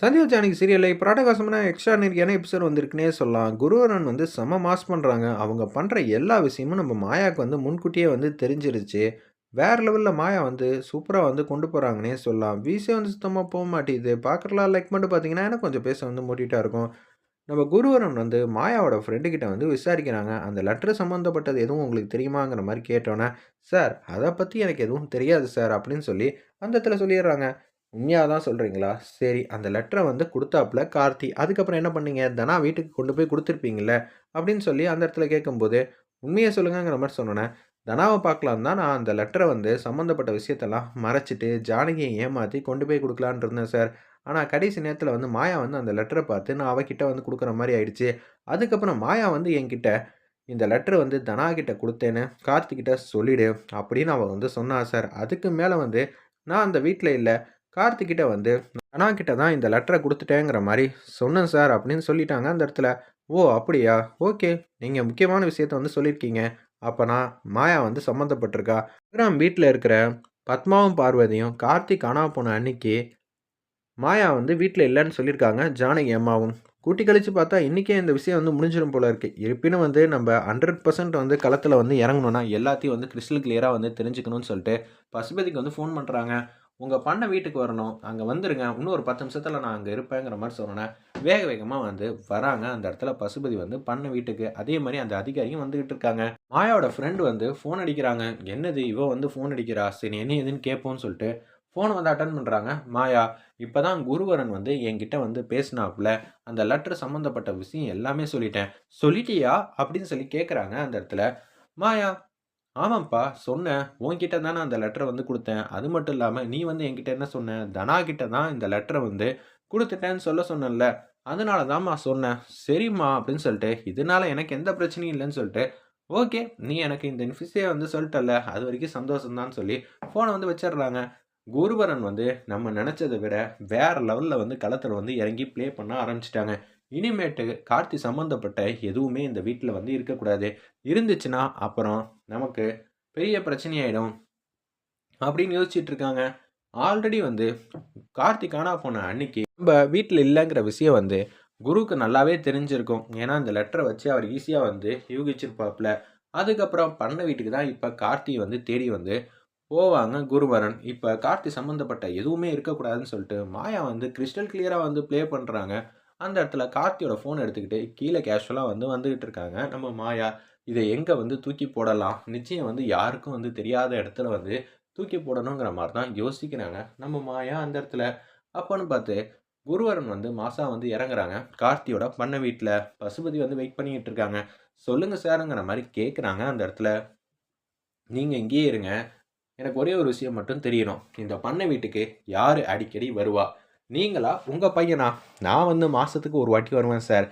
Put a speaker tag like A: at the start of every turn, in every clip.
A: சந்தியா ஜானகி சீரியலில் இப்போ ராடகாசமான எக்ஸ்ட்ரானரியான எபிசோட் வந்திருக்குன்னே சொல்லலாம். குருவரன் வந்து செம மாஸ் பண்ணுறாங்க அவங்க பண்ணுற எல்லா விஷயமும் நம்ம மாயாவுக்கு வந்து முன்கூட்டியே வந்து தெரிஞ்சிருச்சு. வேறு லெவலில் மாயா வந்து சூப்பராக வந்து கொண்டு போகிறாங்கன்னே சொல்லலாம். வீசே வந்து சுத்தமாக போக மாட்டேங்குது. பார்க்குறலாம் லைக் மட்டும் பார்த்தீங்கன்னா எனக்கு கொஞ்சம் பேச வந்து மூட்டிகிட்டா இருக்கும். நம்ம குருவரன் வந்து மாயாவோட ஃப்ரெண்டுக்கிட்ட வந்து விசாரிக்கிறாங்க. அந்த லெட்டர் சம்மந்தப்பட்டது எதுவும் உங்களுக்கு தெரியுமாங்கிற மாதிரி கேட்டோன்னே சார் அதை பற்றி எனக்கு எதுவும் தெரியாது சார் அப்படின்னு சொல்லி அந்த இடத்துல சொல்லிடுறாங்க. உண்மையாக தான் சொல்கிறீங்களா சரி அந்த லெட்டரை வந்து கொடுத்தாப்புல கார்த்தி அதுக்கப்புறம் என்ன பண்ணீங்க? தனா வீட்டுக்கு கொண்டு போய் கொடுத்துருப்பீங்கள அப்படின்னு சொல்லி அந்த இடத்துல கேட்கும்போது உண்மையை சொல்லுங்கங்கிற மாதிரி சொன்னோன்னே தனாவை பார்க்கலாம் தான் நான் அந்த லெட்டரை வந்து சம்மந்தப்பட்ட விஷயத்தெல்லாம் மறைச்சிட்டு ஜானகியை ஏமாற்றி கொண்டு போய் கொடுக்கலான் இருந்தேன் சார். ஆனால் கடைசி நேரத்தில் வந்து மாயா வந்து அந்த லெட்டரை பார்த்து நான் அவகிட்ட வந்து கொடுக்குற மாதிரி ஆயிடுச்சு. அதுக்கப்புறம் மாயா வந்து என்கிட்ட இந்த லெட்டர் வந்து தனா கிட்ட கொடுத்தேன்னு கார்த்திகிட்ட சொல்லிடு அப்படின்னு அவள் வந்து சொன்னா சார். அதுக்கு மேலே வந்து நான் அந்த வீட்டில் இல்லை. கார்த்திகிட்ட வந்து அண்ணா கிட்ட தான் இந்த லெட்டரை கொடுத்துட்டேங்கிற மாதிரி சொன்னேன் சார் அப்படின்னு சொல்லிட்டாங்க அந்த இடத்துல. ஓ அப்படியா? ஓகே. நீங்கள் முக்கியமான விஷயத்த வந்து சொல்லியிருக்கீங்க. அப்போனா மாயா வந்து சம்மந்தப்பட்டிருக்கா? கிராம் வீட்டில் இருக்கிற பத்மாவும் பார்வதியும் கார்த்திக் காணா போன அன்னைக்கு மாயா வந்து வீட்டில் இல்லைன்னு சொல்லியிருக்காங்க ஜானகி அம்மாவும். கூட்டி கழித்து பார்த்தா இன்றைக்கே இந்த விஷயம் வந்து முடிஞ்சிடும் போல இருக்குது இருப்பினும் வந்து நம்ம ஹண்ட்ரட் பர்சன்ட் வந்து களத்தில் வந்து இறங்கணும்னா எல்லாத்தையும் வந்து கிறிஸ்டல் கிளியராக வந்து தெரிஞ்சுக்கணும்னு சொல்லிட்டு பசுபதிக்கு வந்து ஃபோன் பண்ணுறாங்க உங்கள் பண்ண வீட்டுக்கு வரணும். அங்கே வந்துருங்க. இன்னும் ஒரு பத்து நிமிஷத்தில் நான் அங்கே இருப்பேங்கிற மாதிரி சொன்னேன் வேக வேகமாக வந்து வராங்க. அந்த இடத்துல பசுபதி வந்து பண்ண வீட்டுக்கு. அதே மாதிரி அந்த அதிகாரியும் வந்துக்கிட்டு இருக்காங்க. மாயாவோட ஃப்ரெண்டு வந்து ஃபோன் அடிக்கிறாங்க. என்னது இவன் வந்து ஃபோன் அடிக்கிறா? சரி என்ன ஏதுன்னு கேட்போம்னு சொல்லிட்டு ஃபோனை வந்து அட்டன் பண்ணுறாங்க மாயா இப்போ தான் குருவரன் வந்து என்கிட்ட வந்து பேசினாப்புல. அந்த லெட்டர் சம்மந்தப்பட்ட விஷயம் எல்லாமே சொல்லிட்டேன். சொல்லிட்டியா? அப்படின்னு சொல்லி கேட்குறாங்க அந்த இடத்துல. மாயா ஆமாம்ப்பா சொன்னேன். உன்கிட்ட தானே அந்த லெட்டரை வந்து கொடுத்தேன். அது மட்டும் இல்லாமல் நீ வந்து என்கிட்ட என்ன சொன்ன? தனா கிட்ட தான் இந்த லெட்டரை வந்து கொடுத்துட்டேன்னு சொல்ல சொன்னேன்ல. அதனால தான்மா சொன்னேன். சரிம்மா அப்படின்னு சொல்லிட்டு இதனால எனக்கு எந்த பிரச்சனையும் இல்லைன்னு சொல்லிட்டு ஓகே நீ எனக்கு இந்த இன்ஃபிஸே வந்து சொல்லிட்டல அது வரைக்கும் சந்தோஷம்தான் சொல்லி ஃபோனை வந்து வச்சிடுறாங்க. குருவரன் வந்து நம்ம நினச்சதை விட வேற லெவலில் வந்து களத்தில் வந்து இறங்கி ப்ளே பண்ண ஆரம்பிச்சிட்டாங்க. இனிமேட்டு கார்த்தி சம்மந்தப்பட்ட எதுவுமே இந்த வீட்டில் வந்து இருக்கக்கூடாது. இருந்துச்சுன்னா அப்புறம் நமக்கு பெரிய பிரச்சனையாயிடும். அப்படின்னு யோசிச்சுட்டு இருக்காங்க. ஆல்ரெடி வந்து கார்த்திக் காணா போன அன்னைக்கு நம்ம வீட்டில் இல்லைங்கிற விஷயம் வந்து குருவுக்கு நல்லாவே தெரிஞ்சிருக்கும். ஏன்னா அந்த லெட்டரை வச்சு அவர் ஈஸியாக வந்து யூகிச்சிருப்பாப்புல. அதுக்கப்புறம் பண்ண வீட்டுக்கு தான் இப்போ கார்த்தி வந்து தேடி வந்து போவாங்க குருவரன். இப்போ கார்த்தி சம்மந்தப்பட்ட எதுவுமே இருக்கக்கூடாதுன்னு சொல்லிட்டு மாயா வந்து கிறிஸ்டல் கிளியராக வந்து ப்ளே பண்ணுறாங்க அந்த இடத்துல கார்த்தியோட ஃபோன் எடுத்துக்கிட்டு கீழே கேஷுவலாக வந்து வந்துக்கிட்டு இருக்காங்க. நம்ம மாயா இதை எங்கே வந்து தூக்கி போடலாம்? நிச்சயம் வந்து யாருக்கும் வந்து தெரியாத இடத்துல வந்து தூக்கி போடணுங்கிற மாதிரி தான் யோசிக்கிறாங்க. நம்ம மாயா அந்த இடத்துல அப்போன்னு பார்த்து குருவரன் வந்து மாசா வந்து இறங்குறாங்க. கார்த்தியோட பண்ண வீட்டில் பசுபதி வந்து வெயிட் பண்ணிக்கிட்டு இருக்காங்க. சொல்லுங்கள் சாருங்கிற மாதிரி கேட்குறாங்க அந்த இடத்துல. நீங்கள் இங்கேயே இருங்க. எனக்கு ஒரே ஒரு விஷயம் மட்டும் தெரியணும். இந்த பண்ணை வீட்டுக்கு யார் அடிக்கடி வருவா? நீங்களா? உங்கள் பையனா? நான் வந்து மாதத்துக்கு ஒரு வாட்டி வருவேன் சார்.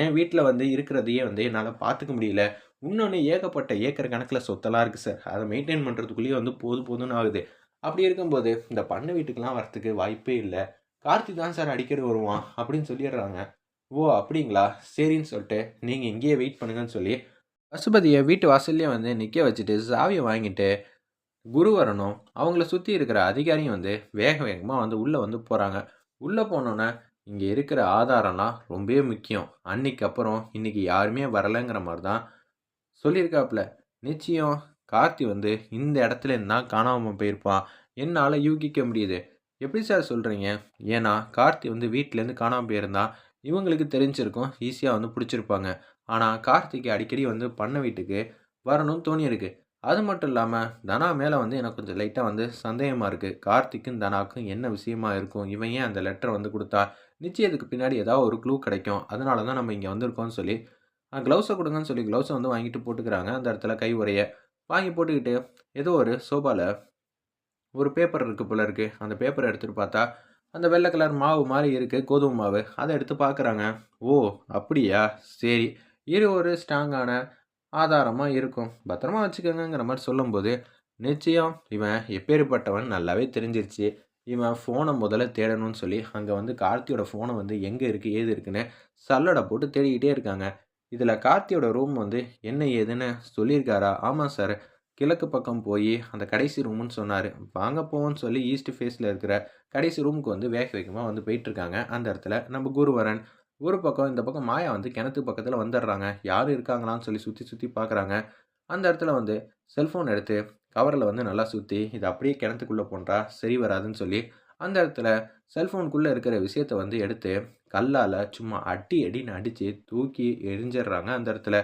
A: என் வீட்டில் வந்து இருக்கிறதையே வந்து என்னால் பார்த்துக்க முடியல. இன்னொன்று ஏகப்பட்ட ஏக்கர் கணக்கில் சொத்தெல்லாம் இருக்குது சார். அதை மெயின்டைன் பண்ணுறதுக்குள்ளேயே வந்து போது போதும்னு ஆகுது. அப்படி இருக்கும்போது இந்த பண்ணை வீட்டுக்கெலாம் வரத்துக்கு வாய்ப்பே இல்லை. கார்த்தி தான் சார் அடிக்கடி வருவான் அப்படின்னு சொல்லிடுறாங்க. ஓ அப்படிங்களா? சரின்னு சொல்லிட்டு நீங்கள் இங்கேயே வெயிட் பண்ணுங்கன்னு சொல்லி பசுபதியை வீட்டு வாசல்லையே வந்து நிற்க வச்சுட்டு சாவியை வாங்கிட்டு குரு வரணும். அவங்கள சுற்றி இருக்கிற அதிகாரியும் வந்து வேக வேகமாக வந்து உள்ளே வந்து போகிறாங்க உள்ளே போனோன்னே இங்கே இருக்கிற ஆதாரம்லாம் ரொம்பவே முக்கியம். அன்னைக்கு அப்புறம் இன்றைக்கி யாருமே வரலைங்கிற மாதிரி தான் சொல்லியிருக்காப்புல. நிச்சயம் கார்த்தி வந்து இந்த இடத்துல இருந்தால் காணாமல் போயிருப்பான். என்னால் யூகிக்க முடியுது. எப்படி சார் சொல்கிறீங்க ஏன்னா கார்த்தி வந்து வீட்டிலேருந்து காணாமல் போயிருந்தா இவங்களுக்கு தெரிஞ்சிருக்கும் ஈஸியாக வந்து பிடிச்சிருப்பாங்க. ஆனால் கார்த்திக்கு அடிக்கடி வந்து பண்ண வீட்டுக்கு வரணும்னு தோணியிருக்கு. அது மட்டும் இல்லாமல் தனா மேலே வந்து எனக்கு கொஞ்சம் லைட்டாக வந்து சந்தேகமாக இருக்குது கார்த்திக்கும் தனாக்கும் என்ன விஷயமா இருக்கும்? இவன் ஏன் அந்த லெட்டரை வந்து கொடுத்தா? நிச்சயத்துக்கு பின்னாடி ஏதாவது ஒரு க்ளூ கிடைக்கும். அதனால தான் நம்ம இங்கே வந்திருக்கோம்னு சொல்லி க்ளவுஸை கொடுங்கன்னு சொல்லி க்ளவுஸை வந்து வாங்கிட்டு போட்டுக்கிறாங்க. அந்த இடத்துல கை உரைய வாங்கி போட்டுக்கிட்டு ஏதோ ஒரு சோபாவில் ஒரு பேப்பர் இருக்குது போல இருக்குது அந்த பேப்பரை எடுத்துகிட்டு பார்த்தா அந்த வெள்ளை கலர் மாவு மாதிரி இருக்குது கோதுமை மாவு. அதை எடுத்து பார்க்குறாங்க. ஓ அப்படியா? சரி. இரு ஒரு ஸ்ட்ராங்கான ஆதாரமாக இருக்கும். பத்திரமா வச்சுக்கோங்கிற மாதிரி சொல்லும்போது நிச்சயம் இவன் எப்பேற்பட்டவன் நல்லாவே தெரிஞ்சிருச்சு. இவன் ஃபோனை முதல்ல தேடணும்னு சொல்லி அங்கே வந்து கார்த்தியோட ஃபோனை வந்து எங்கே இருக்குது ஏது இருக்குன்னு சல்லடை போட்டு தேடிக்கிட்டே இருக்காங்க. இதில் கார்த்தியோட ரூம் வந்து என்ன ஏதுன்னு சொல்லியிருக்காரா? ஆமாம் சார் கிழக்கு பக்கம் போய் அந்த கடைசி ரூமுன்னு சொன்னார். வாங்க போவோன்னு சொல்லி ஈஸ்ட் ஃபேஸில் இருக்கிற கடைசி ரூமுக்கு வந்து வேக வேகமாக வந்து போயிட்டுருக்காங்க அந்த இடத்துல நம்ம குருவரன். ஒரு பக்கம் இந்த பக்கம் மாயா வந்து கிணத்து பக்கத்தில் வந்துடுறாங்க. யார் இருக்காங்களான்னு சொல்லி சுற்றி சுற்றி பார்க்குறாங்க அந்த இடத்துல வந்து செல்ஃபோன் எடுத்து கவரில் வந்து நல்லா சுற்றி இது அப்படியே கிணத்துக்குள்ளே போன்றா சரி வராதுன்னு சொல்லி அந்த இடத்துல செல்ஃபோனுக்குள்ளே இருக்கிற விஷயத்தை வந்து எடுத்து கல்லால் சும்மா அடி அடின்னு அடித்து தூக்கி எரிஞ்சிடுறாங்க அந்த இடத்துல.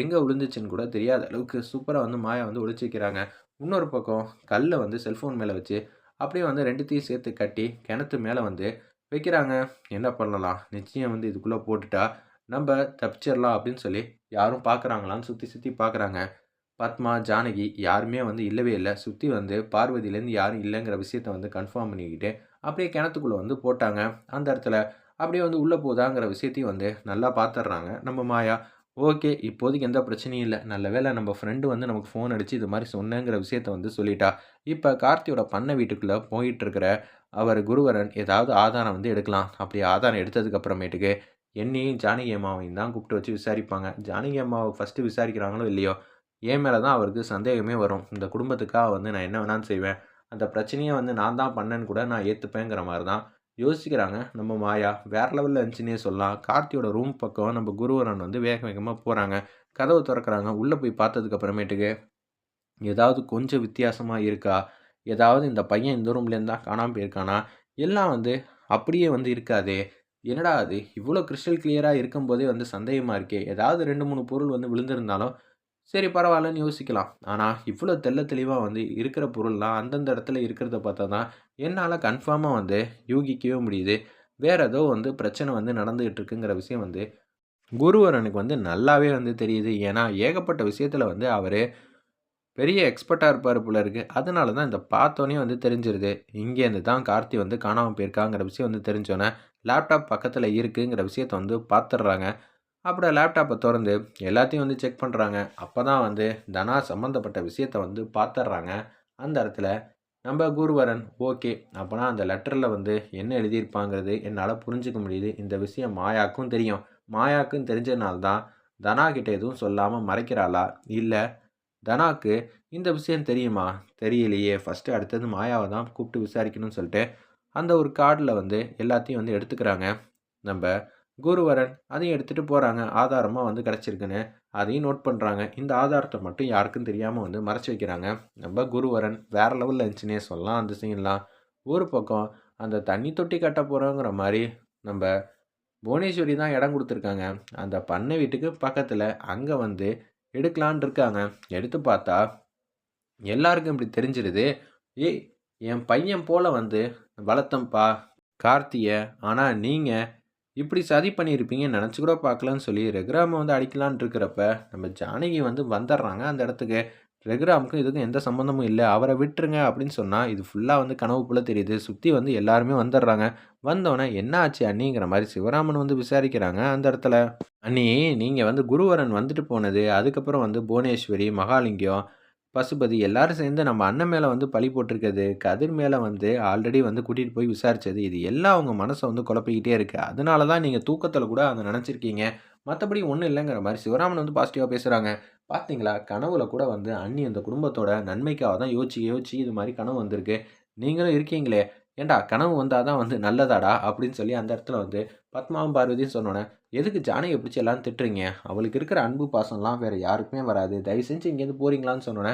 A: எங்கே விழுந்துச்சுன்னு கூட தெரியாத அளவுக்கு சூப்பராக வந்து மாயா வந்து ஒழிச்சிக்கிறாங்க இன்னொரு பக்கம் கல்லை வந்து செல்ஃபோன் மேலே வச்சு அப்படியே வந்து ரெண்டுத்தையும் சேர்த்து கட்டி கிணத்து மேலே வந்து வைக்கிறாங்க. என்ன பண்ணலாம்? நிச்சயம் வந்து இதுக்குள்ளே போட்டுட்டா நம்ம தப்பிச்சிடலாம் அப்படின்னு சொல்லி யாரும் பார்க்குறாங்களான்னு சுற்றி சுற்றி பார்க்குறாங்க பத்மா ஜானகி யாருமே வந்து இல்லவே இல்லை. சுற்றி வந்து பார்வதியிலேருந்து யாரும் இல்லைங்கிற விஷயத்த வந்து கன்ஃபார்ம் பண்ணிக்கிட்டு அப்படியே கிணத்துக்குள்ளே வந்து போட்டாங்க. அந்த இடத்துல அப்படியே வந்து உள்ளே போதாங்கிற விஷயத்தையும் வந்து நல்லா பார்த்துட்றாங்க நம்ம மாயா ஓகே இப்போதைக்கு எந்த பிரச்சனையும் இல்லை. நல்ல வேலை நம்ம ஃப்ரெண்டு வந்து நமக்கு ஃபோன் அடித்து இது மாதிரி சொன்னேங்கிற விஷயத்த வந்து சொல்லிட்டா. இப்போ கார்த்தியோட பண்ணை வீட்டுக்குள்ளே போயிட்டுருக்கிற அவர் குருவரன் ஏதாவது ஆதாரம் வந்து எடுக்கலாம். அப்படி ஆதாரம் எடுத்ததுக்கு அப்புறமேட்டுக்கு என்னையும் ஜானகி அம்மாவையும் தான் கூப்பிட்டு வச்சு விசாரிப்பாங்க. ஜானகி அம்மாவை ஃபஸ்ட்டு விசாரிக்கிறாங்களோ இல்லையோ என் மேலே தான் அவருக்கு சந்தேகமே வரும். இந்த குடும்பத்துக்காக வந்து நான் என்ன வேணாலும் செய்வேன். அந்த பிரச்சனையை வந்து நான் தான் பண்ணேன்னு கூட நான் ஏற்றுப்பேங்கிற மாதிரி தான் யோசிக்கிறாங்க. நம்ம மாயா வேறு லெவலில் இருந்துச்சுன்னே சொல்லலாம். கார்த்தியோட ரூம் பக்கம் நம்ம குருவரன் வந்து வேக வேகமாக போகிறாங்க கதவை திறக்கிறாங்க. உள்ளே போய் பார்த்ததுக்கப்புறமேட்டுக்கு ஏதாவது கொஞ்சம் வித்தியாசமாக இருக்கா? ஏதாவது இந்த பையன் இந்த ரூம்லேருந்து தான் காணாமல் போயிருக்கானா? எல்லாம் வந்து அப்படியே வந்து இருக்காது. என்னடா அது? இவ்வளோ கிறிஸ்டல் கிளியராக இருக்கும்போதே வந்து சந்தேகமாக இருக்கே. ஏதாவது ரெண்டு மூணு பொருள் வந்து விழுந்திருந்தாலும் சரி பரவாயில்லன்னு யோசிக்கலாம். ஆனால் இவ்வளோ தெல்ல தெளிவாக வந்து இருக்கிற பொருள்லாம் அந்தந்த இடத்துல இருக்கிறத பார்த்தா தான் என்னால் கன்ஃபார்மாக வந்து யூகிக்கவே முடியுது. வேறு ஏதோ வந்து பிரச்சனை வந்து நடந்துகிட்டு இருக்குங்கிற விஷயம் வந்து குருவரனுக்கு வந்து நல்லாவே வந்து தெரியுது. ஏன்னா ஏகப்பட்ட விஷயத்தில் வந்து அவர் பெரிய எக்ஸ்பர்ட்டாக இருப்பார் போல இருக்குது அதனால தான் இந்த பார்த்தோன்னே வந்து தெரிஞ்சிருது. இங்கேருந்து தான் கார்த்தி வந்து காணாமல் போயிருக்காங்கிற விஷயம் வந்து தெரிஞ்சோன்னே லேப்டாப் பக்கத்தில் இருக்குங்கிற விஷயத்த வந்து பார்த்துட்றாங்க அப்புறம் லேப்டாப்பை திறந்து எல்லாத்தையும் வந்து செக் பண்ணுறாங்க அப்போ தான் வந்து தனா சம்மந்தப்பட்ட விஷயத்த வந்து பார்த்துட்றாங்க அந்த இடத்துல நம்ம குருவரன் ஓகே அப்போனா அந்த லெட்டரில் வந்து என்ன எழுதியிருப்பாங்கிறது என்னால் புரிஞ்சிக்க முடியுது. இந்த விஷயம் மாயாக்கும் தெரியும். மாயாக்கும் தெரிஞ்சதுனால தான் தனா கிட்ட எதுவும் சொல்லாமல் மறைக்கிறாளா? இல்லை தனாக்கு இந்த விஷயம் தெரியுமா? தெரியலையே. ஃபஸ்ட்டு அடுத்தது மாயாவை தான் கூப்பிட்டு விசாரிக்கணும்னு சொல்லிட்டு அந்த ஒரு கார்டில் வந்து எல்லாத்தையும் வந்து எடுத்துக்கிறாங்க. நம்ம குருவரன் அதையும் எடுத்துகிட்டு போகிறாங்க ஆதாரமாக வந்து கிடச்சிருக்குன்னு அதையும் நோட் பண்ணுறாங்க இந்த ஆதாரத்தை மட்டும் யாருக்கும் தெரியாமல் வந்து மறைச்சி வைக்கிறாங்க. நம்ம குருவரன் வேறு லெவலில் இருந்துச்சுன்னே சொல்லலாம். அந்த சீன்லாம் ஒரு பக்கம் அந்த தண்ணி தொட்டி கட்ட போகிறோங்கிற மாதிரி நம்ம புவனேஸ்வரி தான் இடம் கொடுத்துருக்காங்க. அந்த பண்ணை வீட்டுக்கு பக்கத்தில் அங்கே வந்து எடுக்கலான் இருக்காங்க எடுத்து பார்த்தா எல்லாருக்கும் இப்படி தெரிஞ்சிருது. ஏய் என் பையன் போல் வந்து வளர்த்தம்பா கார்த்தியை ஆனால் நீங்கள் இப்படி சதி பண்ணியிருப்பீங்கன்னு நினச்சி கூட பார்க்கலன்னு சொல்லி ரெகுராமை வந்து அடிக்கலான் இருக்கிறப்ப நம்ம ஜானகி வந்து வந்துடுறாங்க அந்த இடத்துக்கு. ரெகுராமுக்கும் இதுக்கும் எந்த சம்மந்தமும் இல்லை. அவரை விட்டுருங்க அப்படின்னு சொன்னால் இது ஃபுல்லாக வந்து கனவு போல் தெரியுது. சுற்றி வந்து எல்லாருமே வந்துடுறாங்க. வந்தோடனே என்ன ஆச்சு அண்ணிங்கிற மாதிரி சிவராமன் வந்து விசாரிக்கிறாங்க அந்த இடத்துல. அண்ணி நீங்கள் வந்து குருவரன் வந்துட்டு போனது அதுக்கப்புறம் வந்து புவனேஸ்வரி மகாலிங்கம் பசுபதி எல்லாரும் சேர்ந்து நம்ம அண்ணன் மேலே வந்து பழி போட்டிருக்கிறது கதிர் மேலே வந்து ஆல்ரெடி வந்து கூட்டிகிட்டு போய் விசாரிச்சது இது எல்லாம் அவங்க மனசை வந்து குழப்பிக்கிட்டே இருக்குது அதனால தான் நீங்கள் தூக்கத்தில் கூட அதை நினச்சிருக்கீங்க. மற்றபடி ஒன்றும் இல்லைங்கிற மாதிரி சிவராமன் வந்து பாசிட்டிவாக பேசுகிறாங்க பார்த்தீங்களா கனவுல கூட வந்து அண்ணி அந்த குடும்பத்தோட நன்மைக்காக தான் யோசிச்சு யோசிச்சு இது மாதிரி கனவு வந்திருக்கு. நீங்களும் இருக்கீங்களே. ஏண்டா கனவு வந்தால் தான் வந்து நல்லதாடா? அப்படின்னு சொல்லி அந்த இடத்துல வந்து பத்மாவும் பார்வதியும் சொன்னோன்னே எதுக்கு ஜானகியை பிடிச்சி எல்லாம் திட்டுறீங்க? அவளுக்கு இருக்கிற அன்பு பாசம்லாம் வேறு யாருக்குமே வராது. தயவு செஞ்சு இங்கேருந்து போகிறீங்களான்னு சொன்னோன்னே